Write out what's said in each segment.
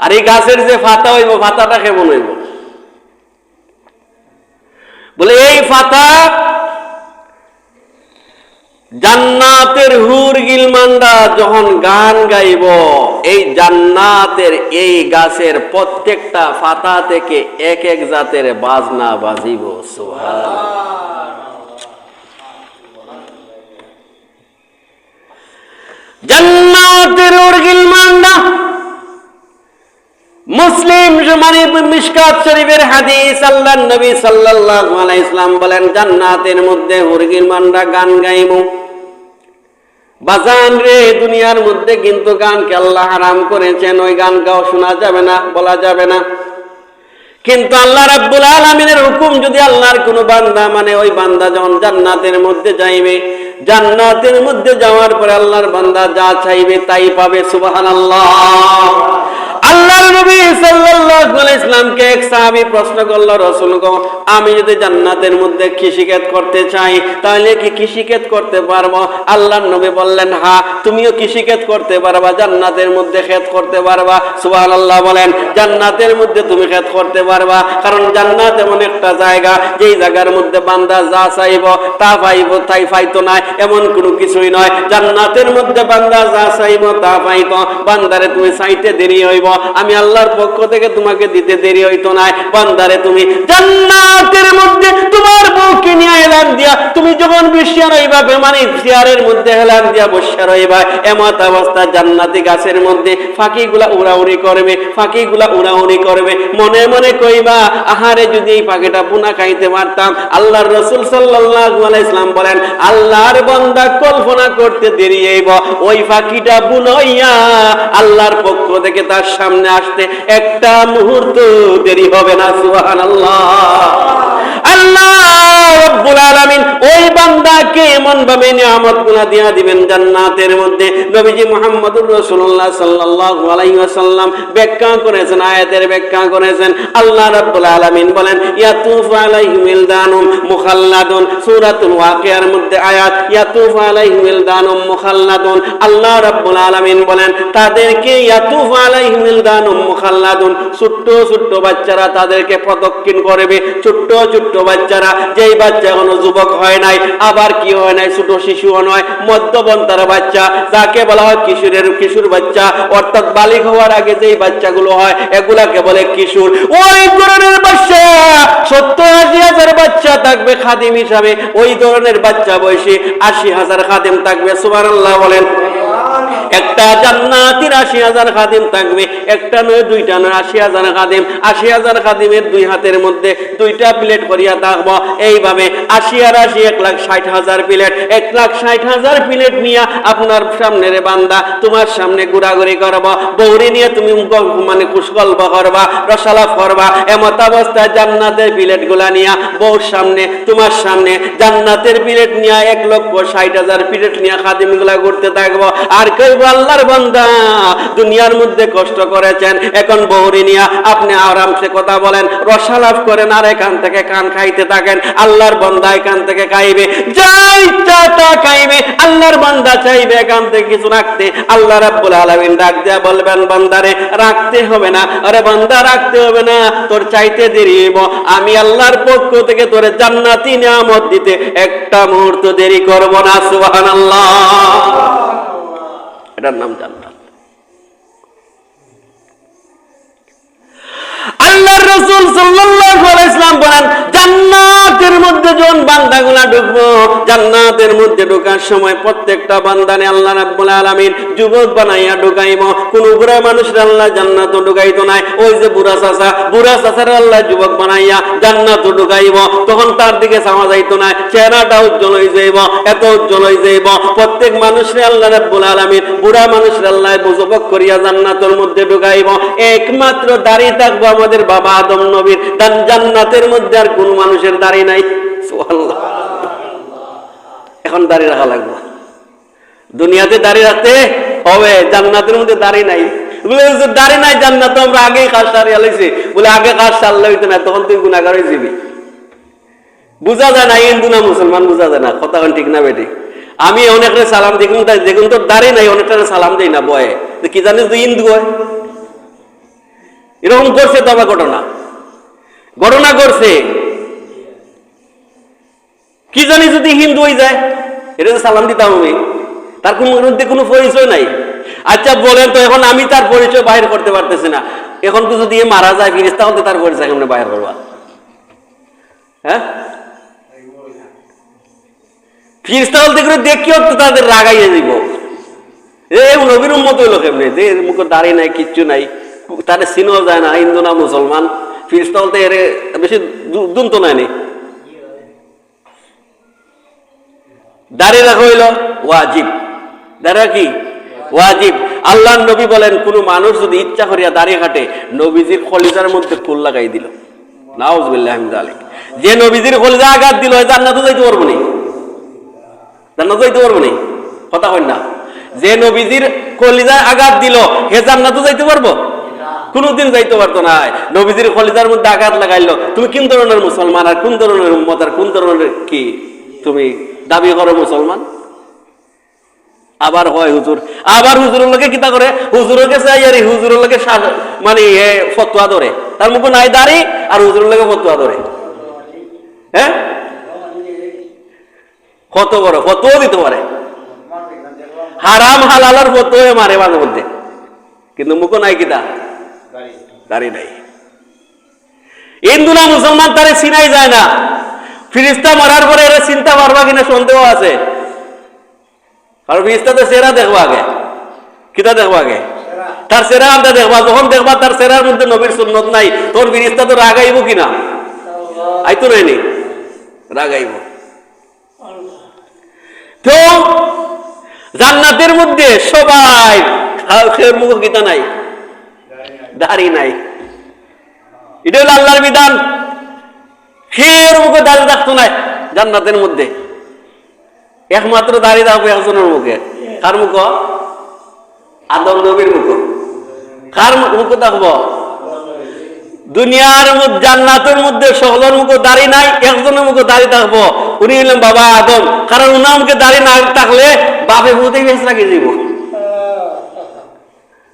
আর এই গাছের যে ফাতা হইব, ফাতাটা কেমন হইব? বলে, এই ফাতা জান্নাতের হুর গিলমান্ডা যখন গান গাইব, এই জান্নাতের এই গাছের প্রত্যেকটা ফাতা থেকে এক এক জাতের বাজনা বাজিব সুহান জান্নাতের মানে মিশকাত শরীফের হাদিস নবী সাল্লাল্লাহু আলাইহি ইসলাম বলেন, জান্নাতের মধ্যে মান্ডা গান গাইব। বাজান রে, দুনিয়ার মধ্যে কিন্তু আল্লাহ হারাম করেছেন, ওই গান গাও শোনা যাবে না, বলা যাবে না। কিন্তু আল্লাহ রাব্বুল আলামিনের হুকুম, যদি আল্লাহর কোনো বান্দা মানে ওই বান্দা যখন জান্নাতের মধ্যে যাইবে জান্নাতের মধ্যে যাওয়ার পরে আল্লাহর বান্দা যা চাইবে তাই পাবে, সুবহানাল্লাহ। আল্লাহর নবী সাল্লাল্লাহু আলাইহি ইসলামকে এক সাহাবী প্রশ্ন করল, রাসূল আমি যদি জান্নাতের মধ্যে কৃষিকাজ করতে চাই, তাহলে কি কৃষিকাজ করতে পারব? আল্লাহর নবী বললেন হ্যাঁ তুমিও কৃষিকাজ করতে পারবা, জান্নাতের মধ্যে ক্ষেত করতে পারবা। সুবহানাল্লাহ বলেন, জান্নাতের মধ্যে তুমি ক্ষেত করতে পারবা, কারণ জান্নাত এমন একটা জায়গা, যেই জায়গার মধ্যে বান্দা যা চাইব তা পাইব, তাই পাইতো না। এমন কোনো কিছুই নয়। জান্নাতের মধ্যে বান্দা যা চাইব তা পাইতো বান্দারে তুমি চাইতে দেরি হইব। আমি আল্লাহর পক্ষ থেকে তোমাকে দিতে দেরি হইতো না বান্দারে তুমি জান্নাতের মধ্যে তোমার বউকে নিয়ে এলান দিয়া, তুমি যখন বসিয়া রইবা, বেমানি চেয়ারের মধ্যে হেলান দিয়া বসিয়া রইবা, এমত অবস্থা জান্নাতি গাছের মধ্যে। ফাঁকিগুলা উড়াউড়ি করবে, ফাঁকিগুলা উড়াউড়ি করবে। মনে মনে কইবা, আহারে যদি এই পাখিটা পুনা খাইতে পারতাম, আল্লাহর রসুল আলাইহি ইসলাম বলেন, আল্লাহর বান্দা কল্পনা করতে দেরি এইব ওই পাখিটা বুনইয়া আল্লাহর পক্ষ থেকে তার সামনে আসতে একটা মুহূর্ত দেরি হবে না, সুবহানাল্লাহ। নিয়ামতগুলা দিয়া দিবেন জান্নাতের মধ্যে। নবীজি মুহাম্মদুর রাসূলুল্লাহ সাল্লাল্লাহু আলাইহি ওয়াসাল্লাম ব্যাখ্যা করেছেন, আয়াতের ব্যাখ্যা করেছেন। আল্লাহ রাব্বুল বলেন, ইয়াতুফু মুখাল্লাদুন। ওয়াকিয়ার মধ্যে আয়াত, ইয়াতুফু মুখাল্লাদুন। আল্লাহ রাব্বুল বলেন, তাদেরকে ইয়াতুফু মুখাল্লাদুন। ছোট্ট ছোট্ট বাচ্চারা তাদেরকে প্রদক্ষিণ করবে। ছোট্ট ছোট্ট বাচ্চারা, যেই বাচ্চা কোনো যুবক হয় নাই, আবার কি হয় নাই ছোট শিশুও নয় মধ্যবন্তার বাচ্চা। যাকে বলা হয় কিশোরের কিশোর বাচ্চা, অর্থাৎ বালিক হওয়ার আগে যেই বাচ্চাগুলো হয়, এগুলাকে বলে কিশোর। ওই ধরনের বাচ্চা, সত্তর আশি হাজার বাচ্চা থাকবে খাদিম হিসাবে। ওই ধরনের বাচ্চা বয়সে আশি হাজার খাদিম থাকবে, সুবহানাল্লাহ বলেন। একটা জান্নাতির আশি হাজার খাদিম থাকবে, একটা নয়, দুইটা নয়, আশি হাজার খাদিম। আশি হাজার খাদিমের দুই হাতের মধ্যে দুইটা প্লেট করিয়া থাকব। এইভাবে আশি আর আশি, এক লাখ ষাট হাজার প্লেট। এক লাখ ষাট হাজার প্লেট নিয়ে আপনার সামনে রে বান্দা তোমার সামনে ঘোরাঘুরি করব। বৌরি নিয়ে তুমি মানে কুশকল্প করবা, রসালাপ করবা। এমত অবস্থায় জান্নাতের প্লেটগুলা নিয়ে বউর সামনে, তোমার সামনে জান্নাতের প্লেট নিয়ে এক লক্ষ ষাট হাজার প্লেট নিয়ে খাদিমগুলা ঘুরতে থাকব। আর কেউ আল্লাহর বান্দা, দুনিয়ার মধ্যে কষ্ট করেছেন, এখন বৌরি নিয়া আপনি আরামসে কথা বলেন রসালাপ করেন, আর এখান থেকে কান খাইতে থাকেন, আল্লাহর বান্দা এখান থেকে খাইবে যাই চাটা খাইবে, আল্লাহর বান্দা চাইবে এখান থেকে কিছু রাখতে, আল্লাহ রাব্বুল আলামিন ডাক দেয়া বলবেন, বান্দারে, রাখতে হবে না, আরে বান্দা, রাখতে হবে না, তোর চাইতে দেরি আমি আল্লাহর পক্ষ থেকে তোরে জান্নাতি নিয়ামত দিতে, একটা মুহূর্ত দেরি করব না, সুবহানাল্লাহ। এটার নাম জান্নাত। আল্লাহ রসুল আলাইহি ইসলাম বলেন জান্নাতের মধ্যে যখন বান্দাগুলা ঢুকবো, জান্নাতের মধ্যে ঢোকার সময় প্রত্যেকটা বান্দানে আল্লাহ রাব্বুল আলামিন যুবক বানাইয়া ঢুকাইব। কোন বুড়া মানুষের আল্লাহ জান্নাত ঢুকাইতো নাই। ওই যে বুড়া চাচা, বুড়া চাচার আল্লাহ যুবক বানাইয়া জান্নাত ঢুকাইব। তখন তার দিকে চাওয়া যাইতো না, চেহারাটা উজ্জ্বল হয়ে যাইব, এত উজ্জ্বল হয়ে যাইব। প্রত্যেক মানুষের আল্লাহ রাব্বুল আলামিন বুড়া মানুষের আল্লাহ যুবক করিয়া জান্নাতের মধ্যে ঢুকাইব। একমাত্র দাঁড়িয়ে থাকব আমাদের বাবা আদম নবীর। জান্নাতের মধ্যে আর কোন মানুষের দাড়ি নাই। এখন দাঁড়িয়ে রাখা লাগবে। দুনিয়াতে দাঁড়িয়ে রাখতে হবে, জান্নাতের মধ্যে নাই। বলে নাই, জান্নাত আমরা আগেই কাজ সারিয়া লাইছি বলে, আগে কাজ সারলে না তখন তুই গুণাগার হয়ে যাবি। বুঝা যায় না হিন্দু না মুসলমান বুঝা যায় না, কথা ঠিক না বেটি? আমি অনেকটা সালাম দেখুন দেখুন তো দাঁড়িয়ে নাই অনেকটা সালাম দেই না, বয়ে। কি জানিস তুই হিন্দু হয়? এরকম করছে তো আবার ঘটনা। ঘটনা করছে। কি জানি যদি হিন্দু হয়ে যায়? এটা তো সালাম দিতাম আমি। তার মধ্যে কোনো পরিচয় নাই। আচ্ছা বলেন তো, এখন আমি তার পরিচয় বাহির করতে পারতেছি না। এখন কিছু দিয়ে মারা যায় ফিরিস্তা হতে তার পরিচয় কেমন বাইর করবা? হ্যাঁ? ফিরিস্তা করে দেখিও তো তাদের রাগাইয়ে দিব। এ নবীর উম্মত হইল কেমনে? যে মুখে দাড়ি নাই, কিচ্ছু নাই। তারে চিনাও যায় না, হিন্দু না মুসলমান। ফিরিস্তা বলতে এর বেশি দুন্ত নাই দাঁড়িয়ে রাখা হইল ওয়াজিব। দাঁড়িয়ে কি ওয়াজিব। আল্লাহ নবী বলেন, কোন মানুষ যদি ইচ্ছা করিয়া দাঁড়িয়ে হাঁটে নবীজির খলিজার মধ্যে ফুল লাগাই দিল। যে নবীজির খলিজা আঘাত দিল জান্নাত যাইতে পারব নি। জান্নাত যাইতে পারব নি। কথা কই না। যে নবীজির কলিজা আঘাত দিল, হে জান্নাত যাইতে পারব? কোনদিন যাইতে পারতো না। নবীজির কলিজার মধ্যে আঘাত লাগাইলো। তুমি কোন ধরনের মুসলমান? আর কোন ধরনের কোন ধরনের কি? তুমি দাবি করো মুসলমান? আবার হয় হুজুর। আবার হুজুরের লোকে কিতা করে? হুজুরের কাছে আরে হুজুরের লোকে মানে ফতোয়া ধরে। তার মুখে নাই দাঁড়ি আর হুজুরের লোকে ফতোয়া ধরে। হ্যাঁ কত বড় ফতোয়া দিতে পারে। হারাম হালালার ফতোয়া মারে মাঝে মধ্যে। কিন্তু মুখ নাই কিতা? দাঁড়ি নাই। হিন্দু না মুসলমান তারে চিনাই যায় না। ফিরিস্তা মারার পরে এরা চিন্তা পারবা কিনা সন্দেহ আছে। আর ফিরিস্তা তো সেরা দেখবা আগে। কিতা দেখবা আগে? তার সেরা আনতে দেখবা যখন দেখবা তার সেরার মধ্যে নবীর সুন্নত নাই তোর ফিরিস্তা তো রাগাইব কিনা? আইতো নাইনি রাগাইব তো জান্নাতের মধ্যে সবাই মুখ গীতা নাই? দাড়ি নাই। এটা হলো আল্লাহর বিধান। খের মুখে দাঁড়িয়ে থাকতো না জান্নাতের মধ্যে। একমাত্র দাঁড়িয়ে থাকবে একজনের মুখে। কার মুখ? আদম নবীর মুখ। কার মুখ থাকব দুনিয়ার মধ্যে জান্নাতের মধ্যে সকলের মুখে দাঁড়িয়ে নাই, একজনের মুখে দাঁড়িয়ে থাকব উনি হলেন বাবা আদম। কারণ উনার মুখে দাঁড়িয়ে না থাকলে বাপে ভূতে বেশ লাগিয়ে দিব।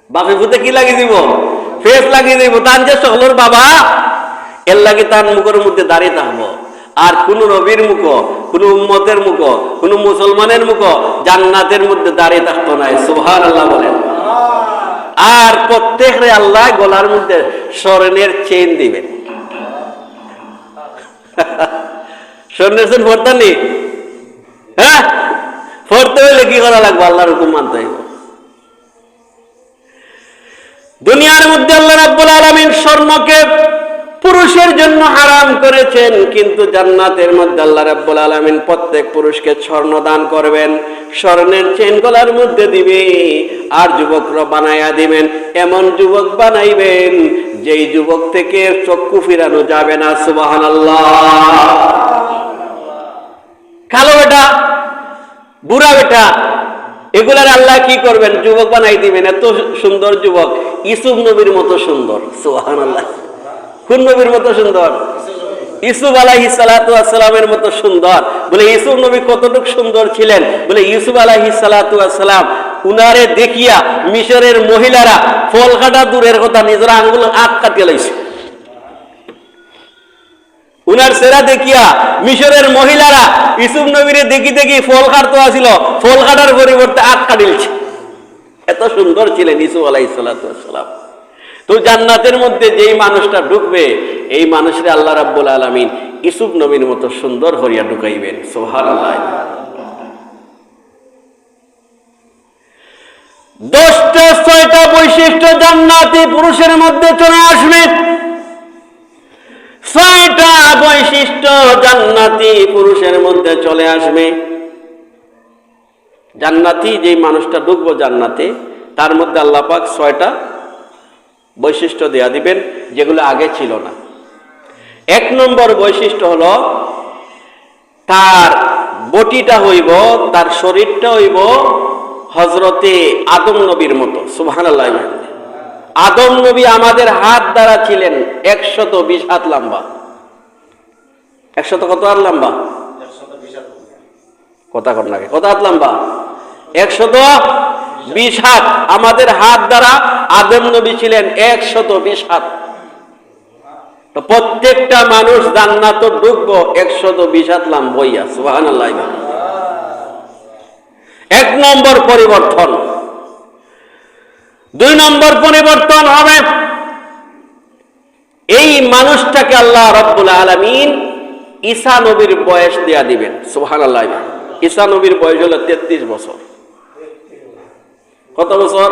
বাপে ভূতে কি লাগিয়ে দিব? ফেস লাগিয়ে দিব। তার যে সকলের বাবা এর লাগে তার মুখের মধ্যে দাঁড়িয়ে থাকব। আর কোন নবীর মুখ, কোন উম্মতের মুখ, কোন মুসলমানের মুখ জান্নাতের মধ্যে দাঁড়িয়ে থাকতো না। সুহার আল্লাহ বলেন। আর প্রত্যেকরে আল্লাহ গলার মধ্যে স্মরণের চেন দিবেন। স্বর্ণের চেন ভরতেন নি হ্যাঁ হলে কি করা লাগবে? আল্লাহর হুকুম মানতে হইব। দুনিয়ার মধ্যে আল্লাহ রাব্বুল আলামিন স্বর্ণকে পুরুষের জন্য হারাম করেছেন, কিন্তু জান্নাতের মধ্যে আল্লাহ রাব্বুল আলামিন প্রত্যেক পুরুষকে স্বর্ণ দান করবেন। স্বর্ণের চেন গলার মধ্যে দিবে, আর যুবকরা বানাইয়া দিবেন। এমন যুবক বানাইবেন, যেই যুবক থেকে চক্ষু ফিরানো যাবে না, সুবহানাল্লাহ। কালো বেটা, বুড়া বেটা, এগুলার আল্লাহ কি করবেন? যুবক বানাই দিবেন, এত সুন্দর যুবক, ইসুফ নবীর মতো সুন্দর সোহান আল্লাহ কোন নবীর মতো সুন্দর? ইসুফ আলাহি সালামের মতো সুন্দর। বলে ইসুফ নবী কতটুকু সুন্দর ছিলেন? বলে ইউসুফ আলাহি সালাম উনারে দেখিয়া মিশরের মহিলারা ফল কাটা দূরের কথা নিজের আঙ্গুল আখ কাটিয়ে লাইছে। উনার সেরা দেখিয়া মিশরের মহিলারা ইসুফ নবীরে দেখি দেখি ফল কাটতে আসিল, ফল কাটার পরিবর্তে আখ কাটিলছে। এত সুন্দর ছিলেন ইসুফ আলাই সালাম। তো জান্নাতের মধ্যে যেই মানুষটা ঢুকবে, এই মানুষের আল্লাহ রাব্বুল আলামিন ইসুফ নবীর মতো সুন্দর হরিয়া ঢুকাইবেন। সোহার দশটা, ছয়টা বৈশিষ্ট্য জান্নাতি পুরুষের মধ্যে চলে আসবে। ছয়টা বৈশিষ্ট্য জান্নাতি পুরুষের মধ্যে চলে আসবে। জান্নাতি যে মানুষটা ঢুকবো জান্নাতে, তার মধ্যে আল্লাহ পাক ছয়টা বৈশিষ্ট্য দেয়া দিবেন যেগুলো আগে ছিল না। এক নম্বর বৈশিষ্ট্য হলো তার বটিটা হইব তার শরীরটা হইব হজরতে আদম নবীর মতো আল্লাহ আদম নবী আমাদের হাত দ্বারা ছিলেন একশত বিশ হাত লম্বা। একশত কত হাত লম্বা? কথা কর লাগে কত হাত লম্বা? একশত বিশ হাত। আমাদের হাত দ্বারা আদম নবী ছিলেন একশত বিশ হাত। প্রত্যেকটা মানুষ জান্নাত ঢুকবো, একশত বিশ হাত লাম বইয়া সুহান এক নম্বর পরিবর্তন। দুই নম্বর পরিবর্তন হবে এই মানুষটাকে আল্লাহ রব্বুল আলমিন ঈসা নবীর বয়স দেয়া দিবেন সুহান আল্লাহ ঈসা নবীর বয়স হলো তেত্রিশ বছর। কত বছর?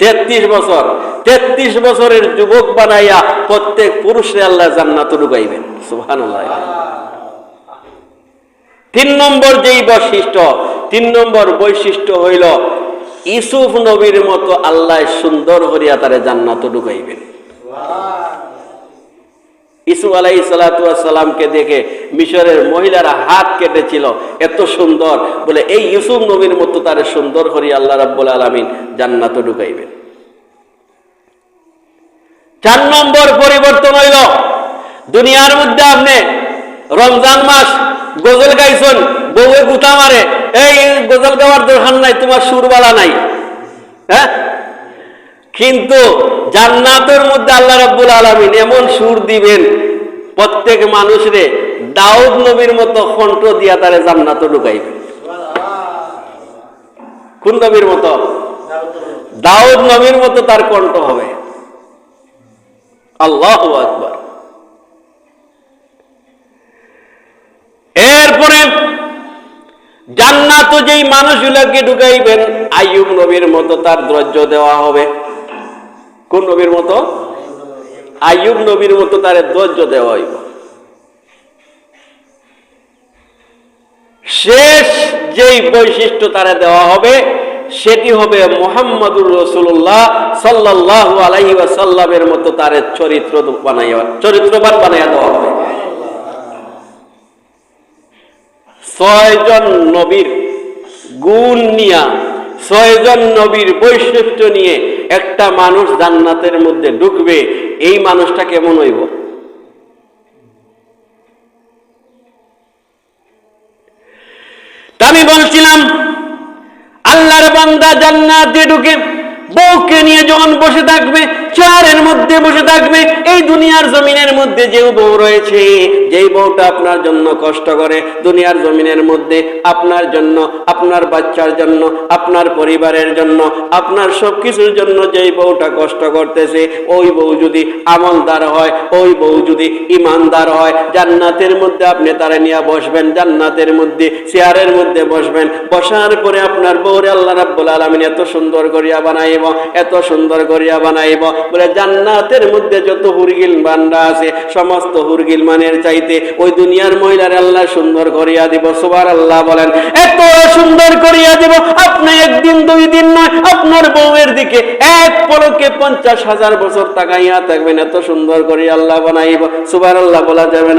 তেত্রিশ বছর। তেত্রিশ বছরের যুবক বানাইয়া প্রত্যেক পুরুষে আল্লাহ জান্নাত ঢুকাইবেন। সুহান তিন নম্বর যেই বৈশিষ্ট্য, তিন নম্বর বৈশিষ্ট্য হইল ইসুফ নবীর মতো আল্লাহ সুন্দর হরিয়া তারে জান্নাত ঢুকাইবেন। ইসু আলাই সালাতামকে দেখে মিশরের মহিলারা হাত কেটেছিল, এত সুন্দর। বলে, এই ইউসুফ নবীর মতো তার সুন্দর হরি আল্লাহ রাব্বুল আলমিন, জান্নাত ঢুকাইবেন। চার নম্বর পরিবর্তন হইল, দুনিয়ার মধ্যে আপনি রমজান মাস, গজল গাইছেন, বউয়ে গুতা মারে, এই গজল গাওয়ার দরকার নাই, তোমার সুরবালা নাই। হ্যাঁ? কিন্তু জান্নাতের মধ্যে আল্লাহ রাব্বুল আলামিন এমন সুর দিবেন, প্রত্যেক মানুষরে দাউদ নবীর মতো কণ্ঠ দিয়া তারে জান্নাতে ঢুকাইবেন কোন নবীর মতো? দাউদ নবীর মতো তার কণ্ঠ হবে। আল্লাহ আকবার। এরপরে জান্নাত যেই মানুষগুলোকে ঢুকাইবেন, আইয়ুব নবীর মতো তার দ্রজ্য দেওয়া হবে। কোন নবীর মতো? আইয়ুব নবীর মতো তার ধৈর্য দেওয়া হইব। শেষ যেই বৈশিষ্ট্য তারা দেওয়া হবে, সেটি হবে মোহাম্মদুর রসুল্লাহ সাল্লাহ আলাইহি সাল্লামের মতো তার চরিত্র বানাইয়া, চরিত্রবান বানাইয়া দেওয়া হবে। ছয়জন নবীর গুণ নিয়া, ছয়জন নবীর বৈশিষ্ট্য নিয়ে একটা মানুষ জান্নাতের মধ্যে ঢুকবে, এই মানুষটা কেমন হইব? আমি বলছিলাম, আল্লাহর বান্দা জান্নাত দিয়ে ঢুকে বউকে নিয়ে যখন বসে থাকবে চেয়ারের মধ্যে বসে থাকবে, এই দুনিয়ার জমিনের মধ্যে যে বউ রয়েছে, যেই বউটা আপনার জন্য কষ্ট করে, দুনিয়ার জমিনের মধ্যে আপনার জন্য, আপনার বাচ্চার জন্য, আপনার পরিবারের জন্য, আপনার সব কিছুর জন্য যেই বউটা কষ্ট করতেছে, ওই বউ যদি আমলদার হয়, ওই বউ যদি ইমানদার হয়, জান্নাতের মধ্যে আপনি তারা নিয়ে বসবেন, জান্নাতের মধ্যে, চেয়ারের মধ্যে বসবেন, বসার পরে আপনার বউরে আল্লাহ রাব্বুল আলামিন এত সুন্দর করিয়া বানাইব, এত সুন্দর করিয়া বানাইব বলে, জান্নাতের মধ্যে যত হুরগিল বান্ডা আছে, সমস্ত হুরগিল মানের চাইতে ওই দুনিয়ার মহিলার আল্লাহ সুন্দর করিয়া দিব। সোবার আল্লাহ বলেন, এত সুন্দর করিয়া দিব, আপনি একদিন, দুই দিন নয়, আপনার বউয়ের দিকে এক পলকে পঞ্চাশ হাজার বছর তাকাইয়া থাকবেন, এত সুন্দর করিয়া আল্লাহ বানাইব। সুবার আল্লাহ বলা যাবে না।